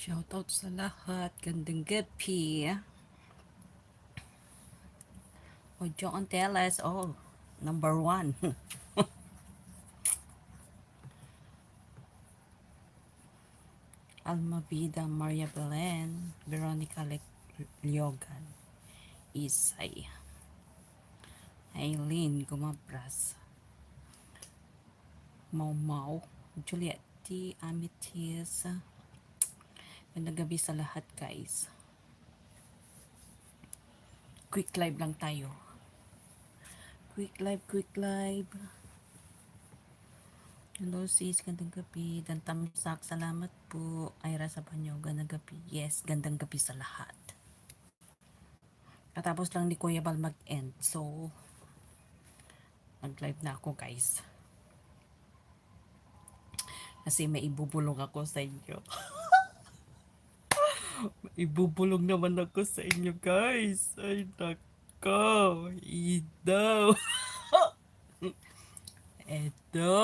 Shoutout sa lahat. Gandang gabi. O John Teles. Oh, number one. Alma Vida, Maria Belen, Veronica Liogan, Isay, Aileen Gumabras, Mau Mau, Juliet T. Amitis, Magandang gabi sa lahat guys. Quick live lang tayo. Quick live, quick live. Hello sis, gandang gabi. Dan Tamsak, salamat po. Ira sa banyo, gandang gabi. Yes, gandang gabi sa lahat. Katapos lang ni Kuya Bal mag-end. So, mag-live na ako guys. Kasi may ibubulong ako sa inyo. Ibubulong naman ako sa inyo, guys. Ay, nako. Ito. Eto.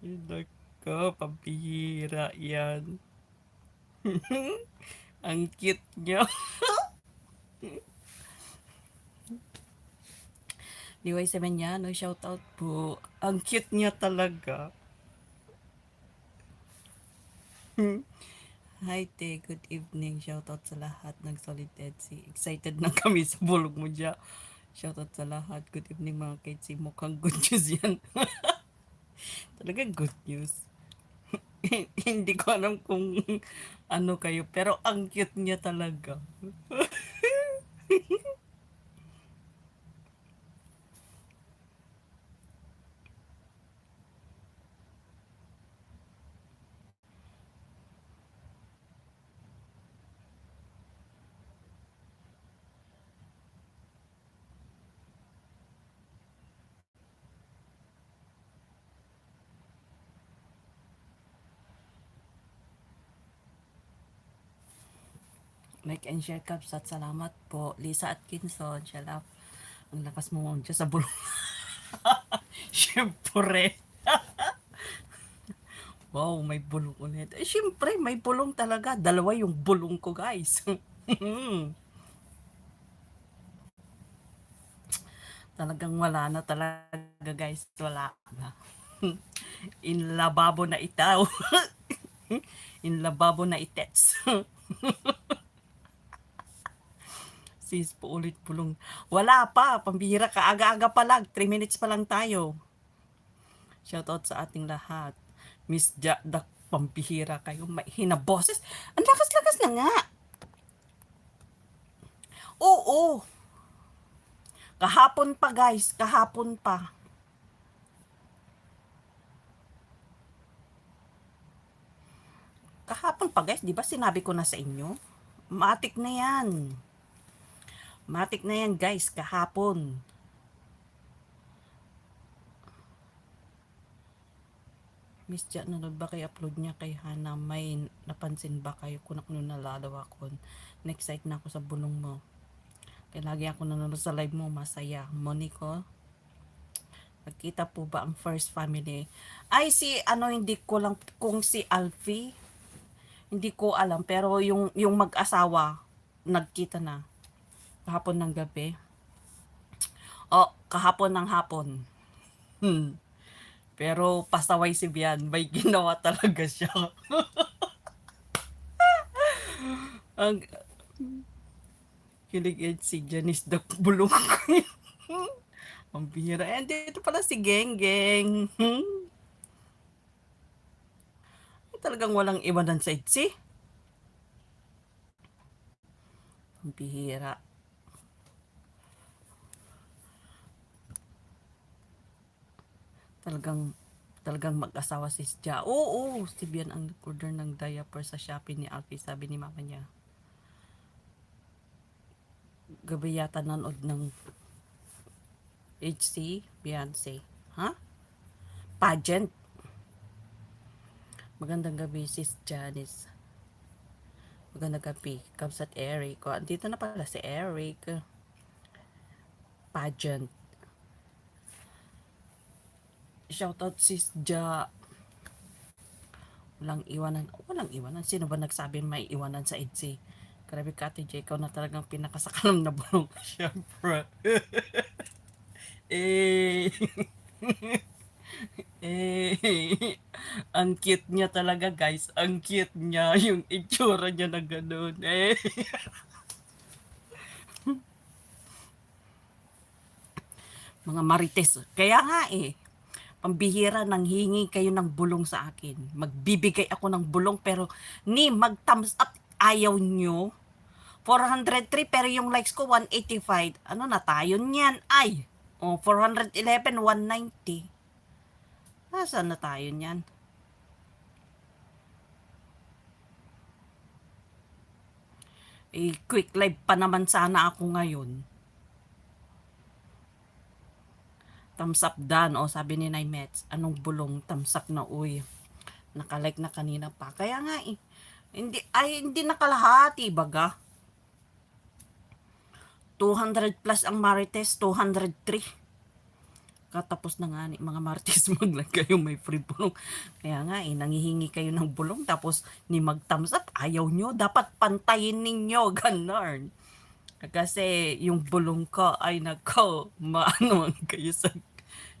Ay, nako. Pambihira yan. Ang cute niya. Liway sa niya, no shoutout po. Ang cute niya talaga. Hi, Te. Good evening. Shoutout sa lahat ng Solid Etsy. Excited na kami sa bulog mo dyan. Shoutout sa lahat. Good evening mga Ketsi. Mukhang good news yan. Talagang good news. Hindi ko alam kung ano kayo. Pero ang cute niya talaga. Like and share cups at salamat po. Lisa Atkinson. Shalap. Ang lakas mo dyan sa bulong. Siyempre. wow, may bulong ulit. Eh, siyempre, may bulong talaga. Dalawa yung bulong ko, guys. Talagang wala na talaga, guys. Wala na. In lababo na itaw. In lababo na itets. Sis po ulit pulong. Wala pa, pambihira ka. Aga-aga pa lang. 3 minutes pa lang tayo. Shoutout sa ating lahat. Miss Ja, pambihira kayo. May hinaboses. Ang lakas-lakas na nga. Oo. Kahapon pa guys. Kahapon pa. Kahapon pa guys. Di ba sinabi ko na sa inyo? Matik na yan. Matik na yan guys, kahapon. Miss Ja, nanood ba kayo upload niya kay Hana? May napansin ba kayo kung ano nalalawa ko? Next site na ako sa bulong mo. Kaya lagi ako nanonood sa live mo, masaya. Monico, nagkita po ba ang first family? Ay, si ano, hindi ko lang, kung si Alfie, hindi ko alam. Pero yung, yung mag-asawa, nagkita na kahapon ng gabi. O, kahapon ng hapon. Hmm. Pero pasaway si Bian, may ginawa talaga siya. Ang kilig si Janice the bulong. Ang bihira. And dito pala si Geng Geng. Hmm. Talagang walang iwanan sa itsi. Ang bihira. Talagang talagang mag-asawa si Sja. Oo, oo, si Bian ang order ng diaper sa Shopee ni Alfie, sabi ni mama niya. Gabi yata nanood ng HC, Beyonce. Ha? Pageant. Magandang gabi, sis Janice. Magandang gabi. Kamsat Eric. O, andito na pala si Eric. Pageant. Shoutout sis Ja. Walang iwanan. Walang iwanan. Sino ba nagsabi may iwanan sa EDSI? Grabe ka, Ate J. Ikaw na talagang pinakasakalam na bulong. Siyempre. eh. eh. Ang cute niya talaga, guys. Ang cute niya. Yung itsura niya na ganun. Eh. Mga marites. Kaya nga eh. Pambihira nang hingi kayo ng bulong sa akin. Magbibigay ako ng bulong pero ni mag-thumbs up ayaw nyo. 403 pero yung likes ko 185. Ano na tayo niyan? Ay! Oh, 411, 190. Nasaan na tayo niyan? Eh, quick live pa naman sana ako ngayon. Thumbs up dan. O, sabi ni Nay Mets, anong bulong? Thumbs up na, uy. Nakalike na kanina pa. Kaya nga eh. Hindi, ay, hindi nakalahati, baga. 200 plus ang Marites, 203 katapos na nga ni mga Marites mag-like kayo may free bulong. Kaya nga eh, nangihingi kayo ng bulong tapos ni mag-thumbs up, ayaw nyo, dapat pantayin ninyo, ganon. Kasi yung bulong ko ay nako, maano man kayo sa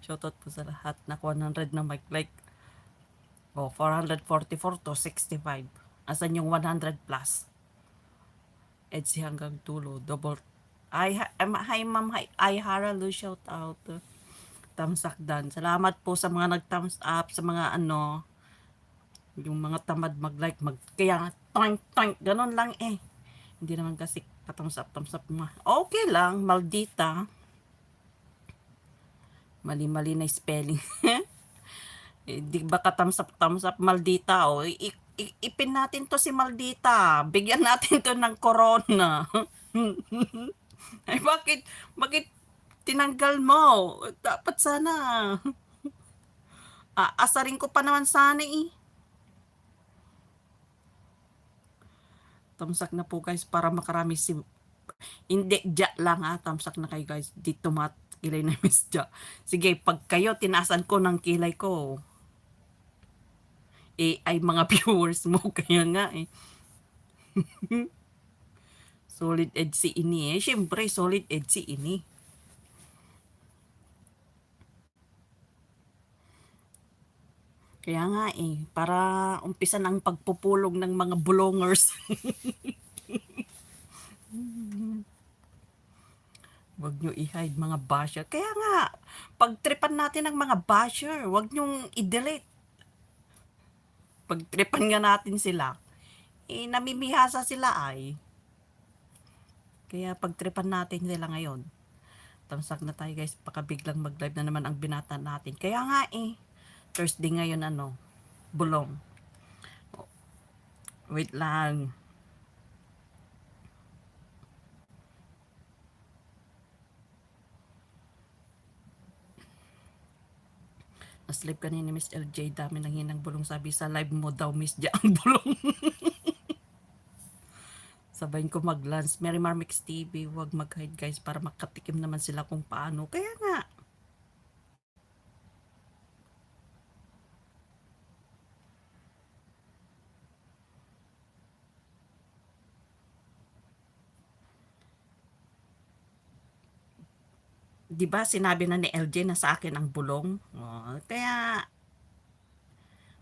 shoutout po sa lahat na 100 na mag-like. Oh, 444 to 65. Asan yung 100 plus? Edsi hanggang tulo, double. Ay, um, hi ma'am, hi, ay Haralu, shout out. Thumbs up dan. Salamat po sa mga nag-thumbs up, sa mga ano, yung mga tamad mag-like, mag, kaya toink, toink, ganun lang eh. Hindi naman kasi thumbs up, thumbs up mo. Okay lang, maldita. Mali-mali na spelling. eh, di ba ka thumbs up, thumbs up, maldita o. Oh. Ipin natin to si maldita. Bigyan natin to ng corona. Ay bakit, bakit tinanggal mo? Dapat sana. Aasarin ko pa naman sana eh. Tamsak na po guys para makarami si hindi, ja lang ha. Tamsak na kayo guys. Dito mat kilay na miss ja. Sige, pag kayo tinaasan ko ng kilay ko, eh, ay mga viewers mo. Kaya nga eh. solid edge si ini eh. Siyempre, solid edge si ini. Kaya nga eh, para umpisa ng pagpupulong ng mga bulongers. Huwag nyo i-hide mga basher. Kaya nga, pagtripan natin ng mga basher, huwag nyo i-delete. Pagtripan nga natin sila, eh, namimihasa sila ay. Kaya pagtripan natin sila ngayon. Tamsak na tayo guys, pakabiglang mag-live na naman ang binata natin. Kaya nga eh, Thursday ngayon ano, bulong. Wait lang. Naslip ka ni Miss LJ, dami nang hinang bulong sabi sa live mo daw Miss Ja ang bulong. Sabayin ko mag-lunch. Mary Marmix TV, huwag mag-hide guys para makatikim naman sila kung paano. Kaya nga, di ba sinabi na ni LJ na sa akin ang bulong? Oh, kaya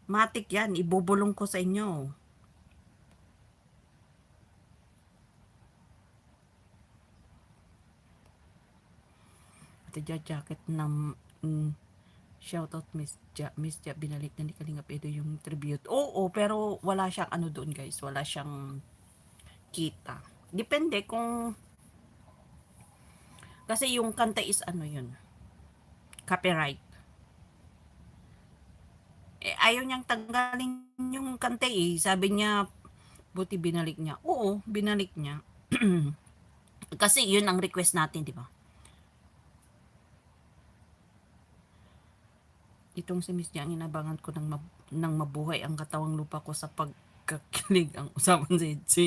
matik yan, ibubulong ko sa inyo. Ate Ja, jacket ng mm, shoutout Miss Ja, Miss Ja, binalik na ni Kalingap Edo yung tribute. Oo, pero wala siyang ano doon guys, wala siyang kita. Depende kung kasi yung kanta is ano yun? Copyright. Eh, ayaw niyang tanggalin yung kanta eh. Sabi niya, buti binalik niya. Oo, binalik niya. Kasi yun ang request natin, di ba? Itong si Miss Niya, ang inabangan ko ng, mab- ng mabuhay ang katawang lupa ko sa pagkakilig ang usapan si, si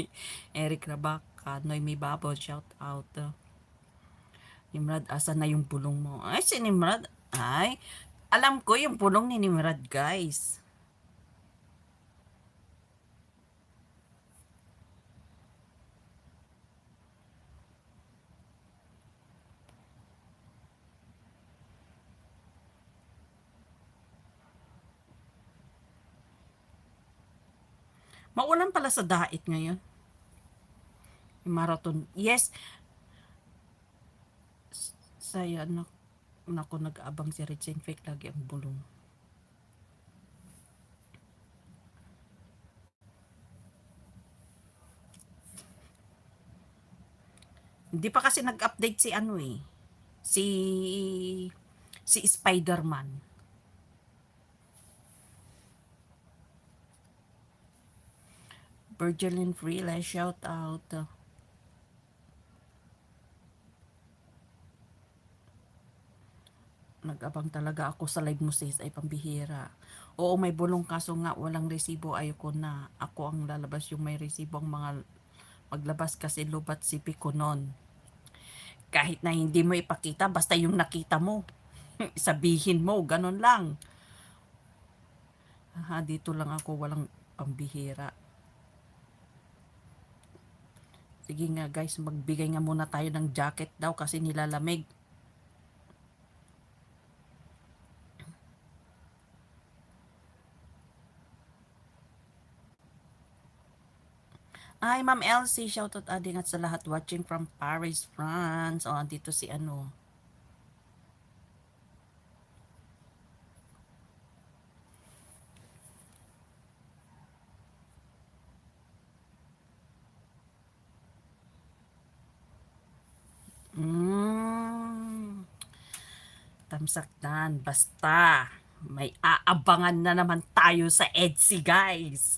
Eric Rabaka, Noy Babo, shout out. Uh, Nimrod, asan na yung pulong mo? Ay, si Nimrod, ay, alam ko yung pulong ni Nimrod, guys. Maulan pala sa dait ngayon. Marathon. Yes, S- Saya na Naku, nag-abang si and Fake lagi ang bulong. Hindi pa kasi nag-update si ano eh. Si si Spider-Man. Virgilin Freela, shout out. Nag-abang talaga ako sa live mo sis ay pambihira. Oo, may bulong kaso nga walang resibo ayoko na. Ako ang lalabas yung may resibo ang mga maglabas kasi lubat sipi ko nun. Kahit na hindi mo ipakita, basta yung nakita mo. Sabihin mo, ganun lang. Aha, dito lang ako walang pambihira. Sige nga guys, magbigay nga muna tayo ng jacket daw kasi nilalamig. Ay, Ma'am Elsie, shoutout ading at sa lahat watching from Paris, France. O, dito si ano. Mm. Tamsaktan, basta. May aabangan na naman tayo sa EDSI, guys.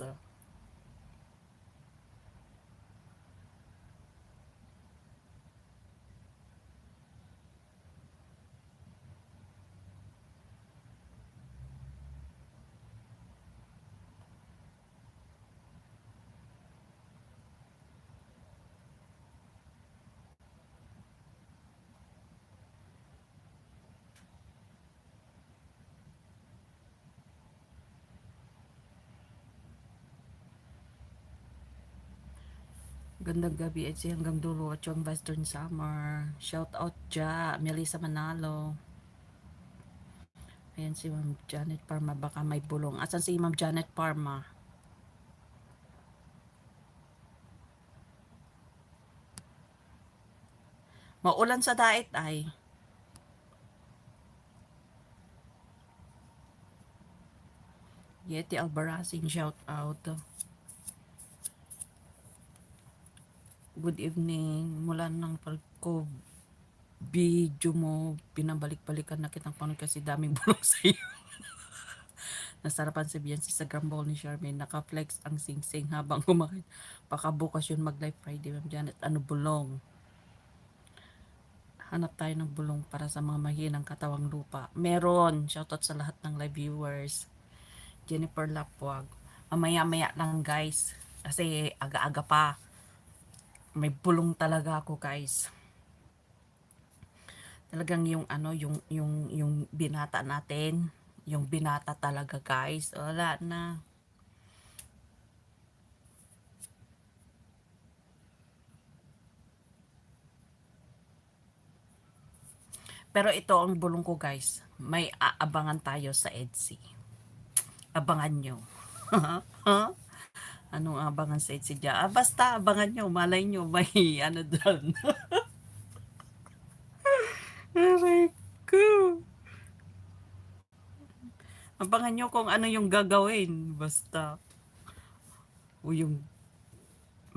Gandang gabi at hanggang dulo at Western Summer. Shout out dya, Melissa Manalo. Ayan si Ma'am Janet Parma, baka may bulong. Asan si Ma'am Janet Parma? Maulan sa dait ay. Yeti Albarazing, shout out. Good evening. Mula ng pagko video mo, pinabalik-balikan na kitang panood kasi daming bulong sa iyo. Nasarapan si Beyonce sa gambol ni Charmaine. Naka-flex ang sing-sing habang kumakain. Baka bukas yun mag-live Friday, Ma'am Janet. Ano bulong? Hanap tayo ng bulong para sa mga mahinang katawang lupa. Meron. Shoutout sa lahat ng live viewers. Jennifer Lapwag. Mamaya-maya lang guys. Kasi aga-aga pa. May bulong talaga ako guys. Talagang yung ano, yung yung yung binata natin, yung binata talaga guys. Wala na. Pero ito ang bulong ko guys. May aabangan tayo sa EDSI. Abangan nyo. Anong abangan sa EDSI dyan? Ah, basta abangan nyo. Malay nyo. May ano doon. Aray ko. Abangan nyo kung ano yung gagawin. Basta. O yung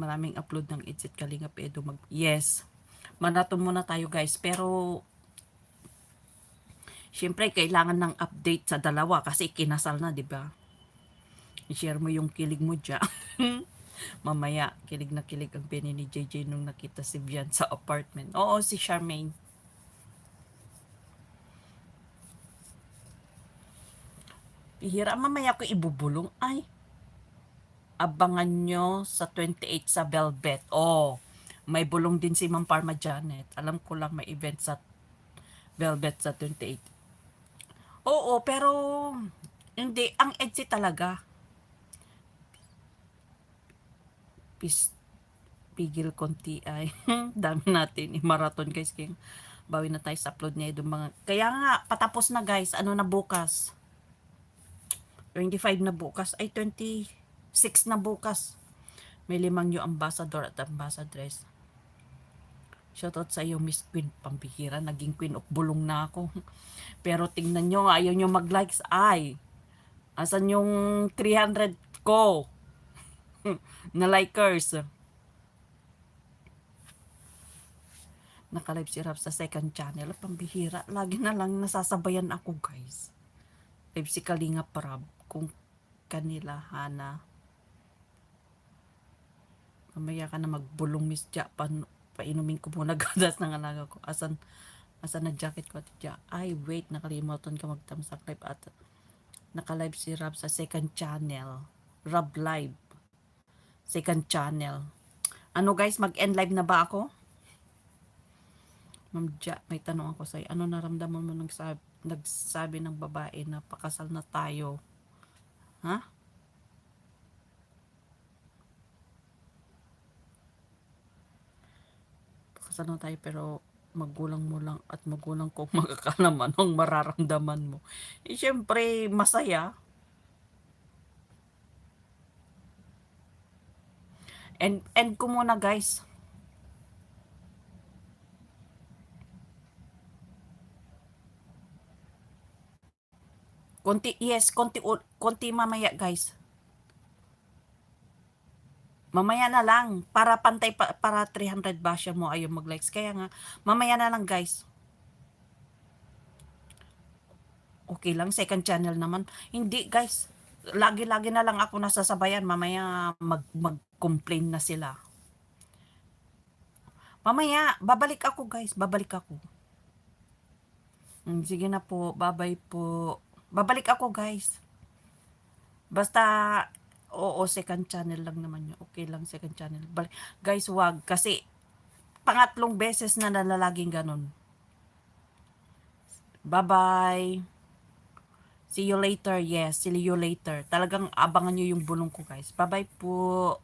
maraming upload ng Itsit Kalingap Edo mag... Yes. Marathon muna tayo guys. Pero Siyempre, kailangan ng update sa dalawa kasi kinasal na, di ba? I-share mo yung kilig mo dyan. Mamaya, kilig na kilig ang pini ni JJ nung nakita si Vian sa apartment. Oo, si Charmaine. Hira, mamaya ko ibubulong. Ay, abangan nyo sa 28 sa Velvet. Oh, may bulong din si Ma'am Parma Janet. Alam ko lang may event sa Velvet sa 28. Oo, pero hindi. Ang edgy talaga. Pis, pigil konti ay. Dami natin. I-marathon guys. Kaya bawi na tayo sa upload niya. Yung mga, kaya nga, patapos na guys. Ano na bukas? 25 na bukas. Ay, 20. Six na bukas. May limang new ambassador at ambassadress. Shoutout sa iyo, Miss Queen. Pambihira, naging Queen of Bulong na ako. Pero tingnan nyo, ayaw nyo mag-likes. Ay, asan yung 300 ko? na likers. Nakalive si Rap sa second channel. Pambihira. Lagi na lang nasasabayan ako, guys. Live si Kalinga Parab. Kung kanila, Hana. Mamaya ka na magbulong, Miss Ja. Pan, painumin ko muna gadas ng alaga ko. Asan, asan na jacket ko, Ate Ja? Ay, wait. Nakalimutan ka mag-thumbs up live at nakalive si Rab sa second channel. Rab Live. Second channel. Ano guys, mag-end live na ba ako? Ma'am Ja, may tanong ako sa'yo. Ano naramdaman mo nang sabi, nagsabi ng babae na pakasal na tayo? Ha? Pakasal na tayo pero magulang mo lang at magulang ko makakalaman ang mararamdaman mo. Eh, syempre, masaya. And, end ko muna guys. Konti, yes, konti, konti mamaya guys. Mamaya na lang, para pantay, pa, para 300 ba siya mo ayaw mag-likes. Kaya nga, mamaya na lang guys. Okay lang, second channel naman. Hindi guys, lagi-lagi na lang ako nasasabayan. Mamaya mag, mag-complain na sila. Mamaya, babalik ako guys, babalik ako. Mm, Sige na po, babay po. Babalik ako guys. Basta, oo, second channel lang naman yun. Okay lang, second channel. Balik. Guys, wag. Kasi, pangatlong beses na nalalaging ganun. Bye-bye. See you later. Yes, see you later. Talagang abangan nyo yung bulong ko, guys. Bye-bye po.